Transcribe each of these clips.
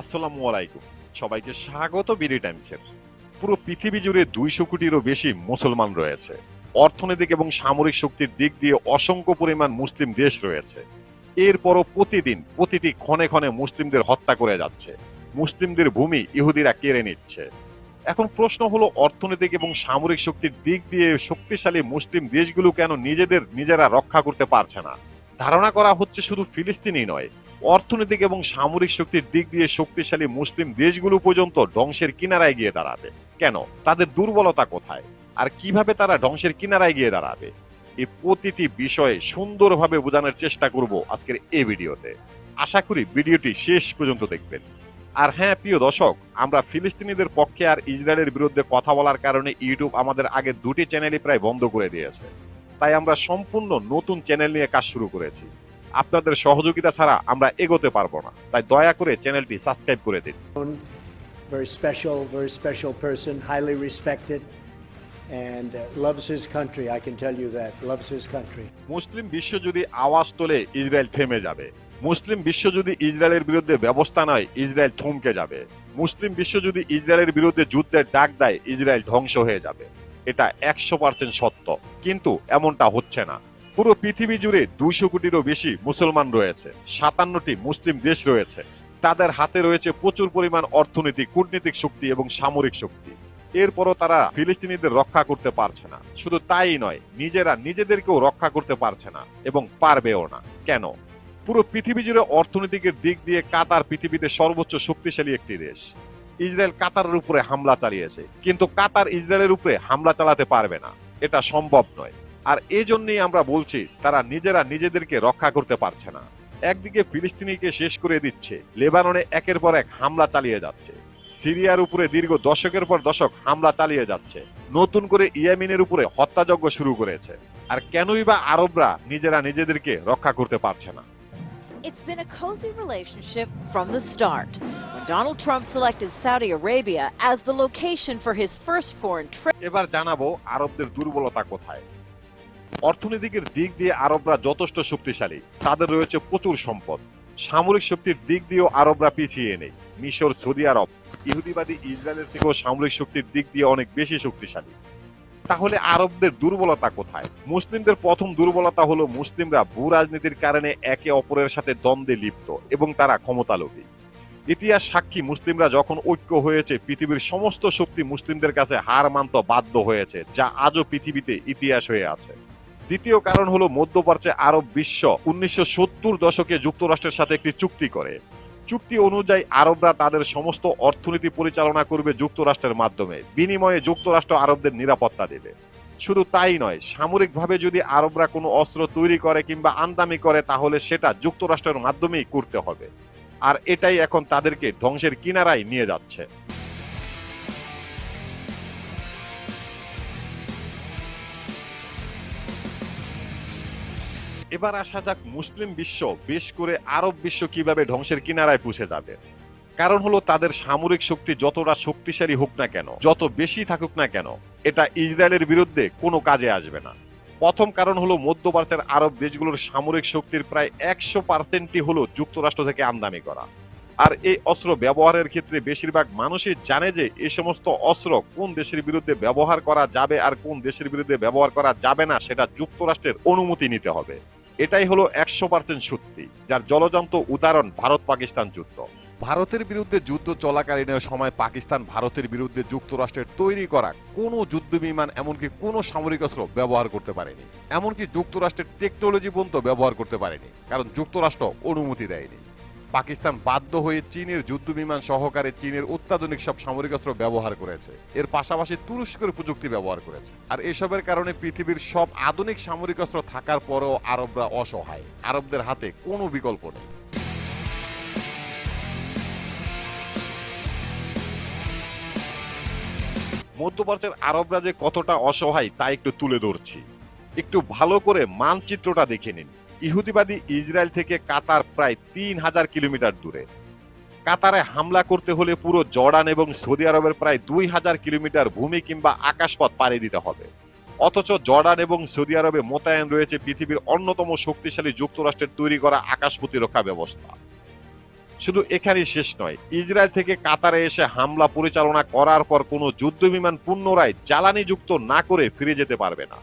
আসসালামু আলাইকুম। সবাইকে স্বাগত বিডি টাইমসের। পুরো পৃথিবী জুড়ে দুইশো কোটিরও বেশি মুসলমান রয়েছে। অর্থনৈতিক এবং সামরিক শক্তির দিক দিয়ে অসংখ্য পরিমাণ মুসলিম দেশ রয়েছে। এরপরও প্রতিদিন প্রতিটি ক্ষণে ক্ষণে মুসলিমদের হত্যা করে যাচ্ছে। মুসলিমদের ভূমি ইহুদিরা কেড়ে নিচ্ছে। এখন প্রশ্ন হলো, অর্থনৈতিক এবং সামরিক শক্তির দিক দিয়ে শক্তিশালী মুসলিম দেশগুলো কেন নিজেদের নিজেরা রক্ষা করতে পারছে না? ধারণা করা হচ্ছে শুধু ফিলিস্তিনই নয় অর্থনৈতিক এবং সামরিক শক্তির দিক দিয়ে শক্তিশালী মুসলিম দেশগুলো পর্যন্ত ধ্বংসের কিনারায় গিয়ে দাঁড়াবে। কেন? তাদের দুর্বলতা কোথায়? আর কীভাবে তারা ধ্বংসের কিনারায় গিয়ে দাঁড়াবে? এই প্রতিটি বিষয়ে সুন্দরভাবে বোঝানোর চেষ্টা করব আজকের এই ভিডিওতে। আশা করি ভিডিওটি শেষ পর্যন্ত দেখবেন। আর হ্যাঁ প্রিয় দর্শক, আমরা ফিলিস্তিনিদের পক্ষে আর ইসরায়েলের বিরুদ্ধে কথা বলার কারণে ইউটিউব আমাদের আগে দুটি চ্যানেলই প্রায় বন্ধ করে দিয়েছে। তাই আমরা সম্পূর্ণ নতুন চ্যানেল নিয়ে কাজ শুরু করেছি। আপনাদের সহযোগিতা ছাড়া আমরা এগোতে পারব না। তাই দয়া করে চ্যানেলটি সাবস্ক্রাইব করে দিন। Very special, very special person, highly respected, and uh, loves his country. I can tell you that. Loves his country. মুসলিম বিশ্ব যদি আওয়াজ তোলে ইসরায়েল থেমে যাবে। মুসলিম বিশ্ব যদি ইসরায়েলের বিরুদ্ধে ব্যবস্থা নয় ইসরায়েল থমকে যাবে। মুসলিম বিশ্ব যদি ইসরায়েলের বিরুদ্ধে যুদ্ধের ডাক দেয় ইসরায়েল ধ্বংস হয়ে যাবে। এটা একশো পার্সেন্ট সত্য। কিন্তু এমনটা হচ্ছে না। পুরো পৃথিবী জুড়ে দুইশো কোটিরও বেশি মুসলমান রয়েছে, সাতান্নটি মুসলিম দেশ রয়েছে। তাদের হাতে রয়েছে প্রচুর পরিমাণ অর্থনৈতিক, কূটনীতিক শক্তি এবং সামরিক শক্তি। এরপরও তারা ফিলিস্তিনিদের রক্ষা করতে পারছে না। শুধু তাই নয়, নিজেরা নিজেদেরকেও রক্ষা করতে পারছে না এবং পারবেও না। কেন? পুরো পৃথিবী জুড়ে অর্থনৈতিকের দিক দিয়ে কাতার পৃথিবীতে সর্বোচ্চ শক্তিশালী একটি দেশ। ইসরায়েল কাতারের উপরে হামলা চালিয়েছে, কিন্তু কাতার ইসরায়েলের উপরে হামলা চালাতে পারবে না। এটা সম্ভব নয়। আর এই জন্যই আমরা বলছি তারা নিজেরা নিজেদেরকে রক্ষা করতে পারছে না। একদিকে ফিলিস্তিনিকে শেষ করে দিচ্ছে লেবাননে একের পর এক হামলা চালিয়ে যাচ্ছে। সিরিয়ার উপরে দীর্ঘ দশকের পর দশক হামলা চালিয়ে যাচ্ছে। নতুন করে ইয়েমেনের উপরে হত্যাযজ্ঞ শুরু করেছে। আর কেনই বা আরবরা নিজেরা নিজেদেরকে রক্ষা করতে পারছে না? It's been a cozy relationship from the start. When Donald Trump selected Saudi Arabia as the location for his first foreign trip, এবার জানাব আরবদের দুর্বলতা কোথায়। অর্থনৈতিকের দিক দিয়ে আরবরা যথেষ্ট শক্তিশালী। তাদের রয়েছে প্রচুর সম্পদ। সামরিক শক্তির দিক দিয়েও আরবরা পিছিয়ে নেই। মিশর, সৌদি আরব, ইহুদিবাদী ইসরায়েলের থেকেও সামরিক শক্তির দিক দিয়ে অনেক বেশি শক্তিশালী। তাহলে আরবদের দুর্বলতা কোথায়? মুসলিমদের প্রথম দুর্বলতা হলো মুসলিমরা ভূ রাজনীতির কারণে একে অপরের সাথে দ্বন্দ্বে লিপ্ত এবং তারা ক্ষমতালোভী। ইতিহাস সাক্ষী মুসলিমরা যখন ঐক্য হয়েছে, পৃথিবীর সমস্ত শক্তি মুসলিমদের কাছে হার মানত বাধ্য হয়েছে, যা আজও পৃথিবীতে ইতিহাস হয়ে আছে। দ্বিতীয় কারণ হলো মধ্যপ্রাচ্যে আরব বিশ্ব উনিশশো সত্তর দশকে যুক্তরাষ্ট্রের সাথে একটি চুক্তি করে। চুক্তি অনুযায়ী আরবরা তাদের সমস্ত অর্থনীতি পরিচালনা করবে যুক্তরাষ্ট্রের মাধ্যমে। বিনিময়ে যুক্তরাষ্ট্র আরবদের নিরাপত্তা দেবে। শুধু তাই নয়, সামরিকভাবে যদি আরবরা কোনো অস্ত্র তৈরি করে কিংবা আমদানি করে, তাহলে সেটা যুক্তরাষ্ট্রের মাধ্যমেই করতে হবে। আর এটাই এখন তাদেরকে ধ্বংসের কিনারায় নিয়ে যাচ্ছে। এবার আসা যাক মুসলিম বিশ্ব, বেশ করে আরব বিশ্ব কীভাবে ধ্বংসের কিনারায় পৌঁছে যাবে। কারণ হলো তাদের সামরিক শক্তি যতটা শক্তিশালী হোক না কেন, যত বেশি থাকুক না কেন, এটা ইসরায়েলের বিরুদ্ধে কোনো কাজে আসবে না। প্রথম কারণ হলো মধ্যপ্রাচ্যের আরব দেশগুলোর সামরিক শক্তির প্রায় একশো পার্সেন্টই হলো যুক্তরাষ্ট্র থেকে আমদানি করা। আর এই অস্ত্র ব্যবহারের ক্ষেত্রে বেশিরভাগ মানুষই জানে যে এই সমস্ত অস্ত্র কোন দেশের বিরুদ্ধে ব্যবহার করা যাবে আর কোন দেশের বিরুদ্ধে ব্যবহার করা যাবে না, সেটা যুক্তরাষ্ট্রের অনুমতি নিতে হবে। এটাই হলো একশো পার্সেন্ট সত্যি, যার জলজন্ত উদাহরণ ভারত পাকিস্তান যুদ্ধ। ভারতের বিরুদ্ধে যুদ্ধ চলাকালীন সময় পাকিস্তান ভারতের বিরুদ্ধে যুক্তরাষ্ট্রের তৈরি করা কোনো যুদ্ধ বিমান এমনকি কোনো সামরিক অস্ত্র ব্যবহার করতে পারেনি। এমনকি যুক্তরাষ্ট্রের টেকনোলজি পর্যন্ত ব্যবহার করতে পারেনি, কারণ যুক্তরাষ্ট্র অনুমতি দেয়নি। পাকিস্তান বাধ্য হয়ে চীনের যুদ্ধ বিমান সহকারে চীনের অত্যাধুনিক সব সামরিক অস্ত্র ব্যবহার করেছে। এর পাশাপাশি তুরস্কের প্রযুক্তি ব্যবহার করেছে। আর এসবের কারণে পৃথিবীর সব আধুনিক সামরিক অস্ত্র থাকার পরেও আরবরা অসহায়। আরবদের হাতে কোনো বিকল্প নেই। মধ্যপ্রাচ্যের আরবরা যে কতটা অসহায় তা একটু তুলে ধরছি। একটু ভালো করে মানচিত্রটা দেখে নিন। ইহুদিবাদী ইসরায়েল থেকে কাতার প্রায় তিন হাজার কিলোমিটার দূরে। কাতারে হামলা করতে হলে পুরো জর্ডান এবং সৌদি আরবের প্রায় দুই হাজার কিলোমিটার ভূমি কিংবা আকাশপথ পাড়ি দিতে হবে। অথচ জর্ডান এবং সৌদি আরবে মোতায়েন রয়েছে পৃথিবীর অন্যতম শক্তিশালী যুক্তরাষ্ট্রের তৈরি করা আকাশ প্রতিরক্ষা ব্যবস্থা। শুধু এখানেই শেষ নয়, ইসরায়েল থেকে কাতারে এসে হামলা পরিচালনা করার পর কোনো যুদ্ধ বিমান পুনরায় জ্বালানি যুক্ত না করে ফিরে যেতে পারবে না।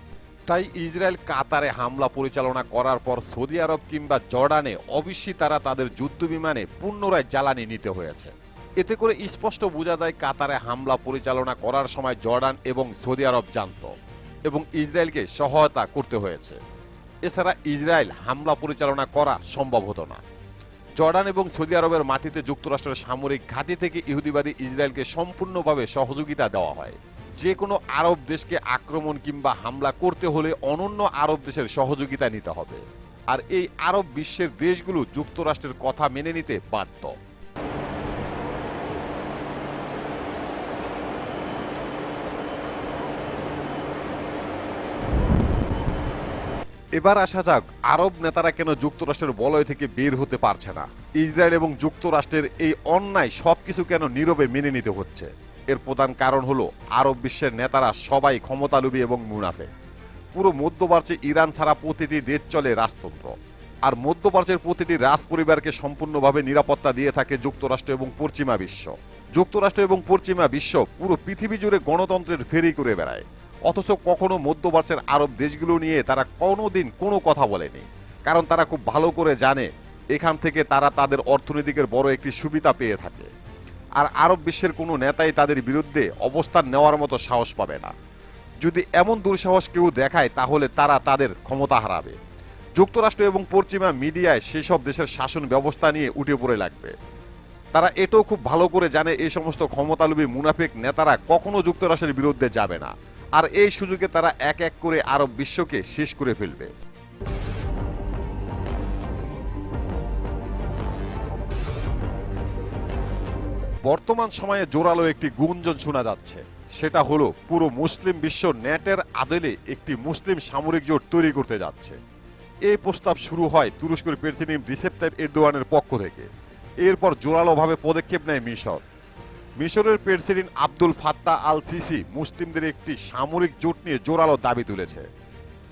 তাই ইসরায়েল কাতারে হামলা পরিচালনা করার পর সৌদি আরব কিংবা জর্ডানে অবশ্যই তারা তাদের যুদ্ধ বিমানে পুনরায় জ্বালানি নিতে হয়েছে। এতে করে স্পষ্ট বোঝা যায় কাতারে হামলা পরিচালনা করার সময় জর্ডান এবং সৌদি আরব জানত এবং ইসরায়েলকে সহায়তা করতে হয়েছে। এছাড়া ইসরায়েল হামলা পরিচালনা করা সম্ভব হতো না। জর্ডান এবং সৌদি আরবের মাটিতে যুক্তরাষ্ট্রের সামরিক ঘাঁটি থেকে ইহুদিবাদী ইসরায়েলকে সম্পূর্ণভাবে সহযোগিতা দেওয়া হয়। যে কোনো আরব দেশকে আক্রমণ কিংবা হামলা করতে হলে অনন্য আরব দেশের সহযোগিতা নিতে হবে। আর এই আরব বিশ্বের দেশগুলো যুক্তরাষ্ট্রের কথা মেনে নিতে বাধ্য। এবার আসা যাক, আরব নেতারা কেন যুক্তরাষ্ট্রের বলয় থেকে বের হতে পারছে না? ইসরায়েল এবং যুক্তরাষ্ট্রের এই অন্যায় সবকিছু কেন নীরবে মেনে নিতে হচ্ছে? এর প্রধান কারণ হলো, আরব বিশ্বের নেতারা সবাই ক্ষমতালোভী এবং মুনাফে। পুরো মধ্যপ্রাচ্যে ইরান ছাড়া প্রতিটি দেশ চলে রাজতন্ত্র। আর মধ্যপ্রাচ্যের প্রতিটি রাজ পরিবারকে সম্পূর্ণভাবে নিরাপত্তা দিয়ে থাকে যুক্তরাষ্ট্র এবং পশ্চিমা বিশ্ব। যুক্তরাষ্ট্র এবং পশ্চিমা বিশ্ব পুরো পৃথিবী জুড়ে গণতন্ত্রের ফেরি করে বেড়ায়। অথচ কখনো মধ্যপ্রাচ্যের আরব দেশগুলো নিয়ে তারা কোনোদিন কোনো কথা বলেনি। কারণ তারা খুব ভালো করে জানে, এখান থেকে তারা তাদের অর্থনীতিকের বড় একটি সুবিধা পেয়ে থাকে। আর আরব বিশ্বের কোনো নেতাই তাদের বিরুদ্ধে অবস্থান নেওয়ার মতো সাহস পাবে না। যদি এমন দুঃসাহস কেউ দেখায়, তাহলে তারা তাদের ক্ষমতা হারাবে। যুক্তরাষ্ট্র এবং পশ্চিমা মিডিয়ায় সেসব দেশের শাসন ব্যবস্থা নিয়ে উঠে পড়ে লাগবে। তারা এটাও খুব ভালো করে জানে এই সমস্ত ক্ষমতালোভী মুনাফিক নেতারা কখনো যুক্তরাষ্ট্রের বিরুদ্ধে যাবে না। আর এই সুযোগে তারা এক এক করে আরব বিশ্বকে শেষ করে ফেলবে। বর্তমান সময়ে জোরালো একটি গুঞ্জন শোনা যাচ্ছে। সেটা হলো, পুরো মুসলিম বিশ্ব ন্যাটের আদলে একটি মুসলিম সামরিক জোট তৈরি করতে যাচ্ছে। এই প্রস্তাব শুরু হয় তুরস্কের প্রেসিডেন্ট রিসেপ এরদোয়ানের পক্ষ থেকে। এরপর জোরালোভাবে পদক্ষেপ নেয় মিশর। মিশরের president Abdul Fattah al Sisi মুসলিমদের একটি সামরিক জোট নিয়ে জোরালো দাবি তুলেছে।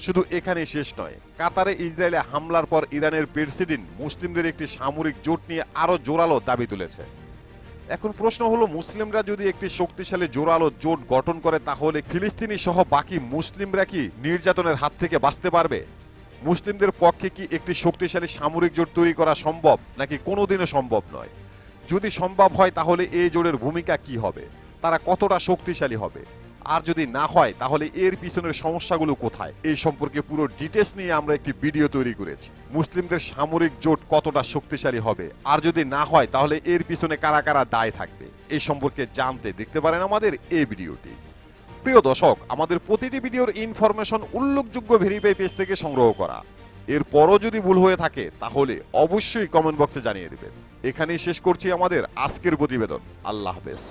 শুধু এখানেই শেষ নয়, কাতারে ইসরায়েলে হামলার পর ইরানের প্রেসিডেন্ট মুসলিমদের একটি সামরিক জোট নিয়ে আরও জোরালো দাবি তুলেছে। এখন প্রশ্ন হলো, মুসলিমরা যদি একটি শক্তিশালী, জোরালো জোট গঠন করে, তাহলে ফিলিস্তিনি সহ বাকি মুসলিমরা কি নির্যাতনের হাত থেকে বাঁচতে পারবে? মুসলিমদের পক্ষে কি একটি শক্তিশালী সামরিক জোট তৈরি করা সম্ভব, নাকি কোনোদিনও সম্ভব নয়? যদি সম্ভব হয়, তাহলে এই জোটের ভূমিকা কি হবে? তারা কতটা শক্তিশালী হবে? আর যদি না হয়, তাহলে এর পিছনের সমস্যাগুলো কোথায়? এই সম্পর্কে পুরো ডিটেলস নিয়ে আমরা একটি ভিডিও তৈরি করেছি। মুসলিমদের সামরিক জোট কতটা শক্তিশালী হবে? আর যদি না হয়, তাহলে এর পিছনে কারা কারা দায় থাকবে? এই সম্পর্কে জানতে দেখতে পারেন আমাদের এই ভিডিওটি প্রিয় দর্শক, আমাদের প্রতিটি ভিডিওর ইনফরমেশন উল্লেখযোগ্য ভেরিফাই পেজ থেকে সংগ্রহ করা। এরপরও যদি ভুল হয়ে থাকে, তাহলে অবশ্যই কমেন্ট বক্সে জানিয়ে দেবেন। এখানেই শেষ করছি আমাদের আজকের প্রতিবেদন। আল্লাহ হাফেজ।